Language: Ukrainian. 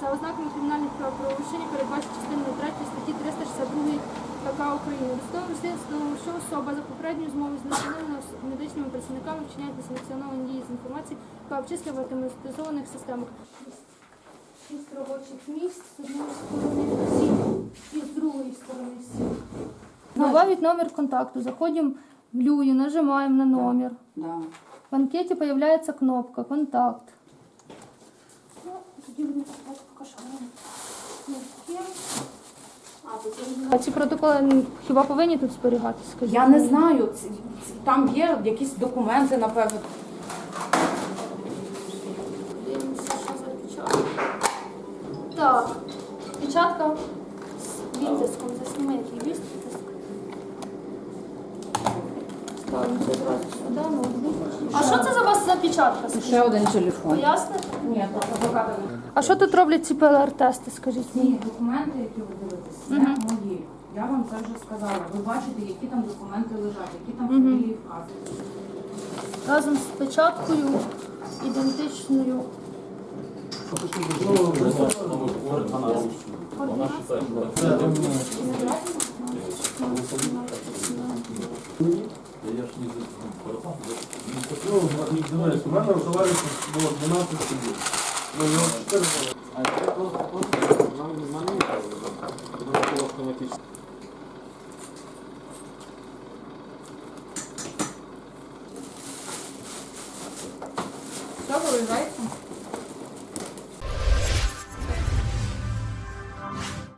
за ознаками кримінальних правопорушень, передбачені частиною 3 статті 362 КК України. Слідством, що особа за попередньою змовою з національними медичними працівниками вчиняє несанкціоновані дії з інформації, яка обчислює в автоматизованих системах. Шість робочих місць з однієї сторони сім і з другої сторони сім. Добавить номер контакту. Заходим в Люї, нажимаем на номер. Да. В анкете появляется кнопка «Контакт». Ну, тоді будемо шукати поки що. Ну, є. А ці протоколи хіба повинні тут зберігатися? Я не знаю, ці- ці- там є якісь документи, напевно. Дивимося, що за печатка. Так, печатка з відтиском. Засніміть її відтиск. Ставимо це зразу сюди, ноутбук. А що це за вас за печатка? Ще один телефон. Поясните? Ні, адвоката не. А що тут роблять ці ПЛР-тести, скажіть Ці мені? документи, які ви дивитесь, це Мгм. мої. Я вам це вже сказала. Ви бачите, які там документи лежать, які там фамілії вказують. Разом з печаткою ідентичною. Ж не за Ну, не знаєш, у мене в товариша було 12 судів. У 4 було. А це просто просто.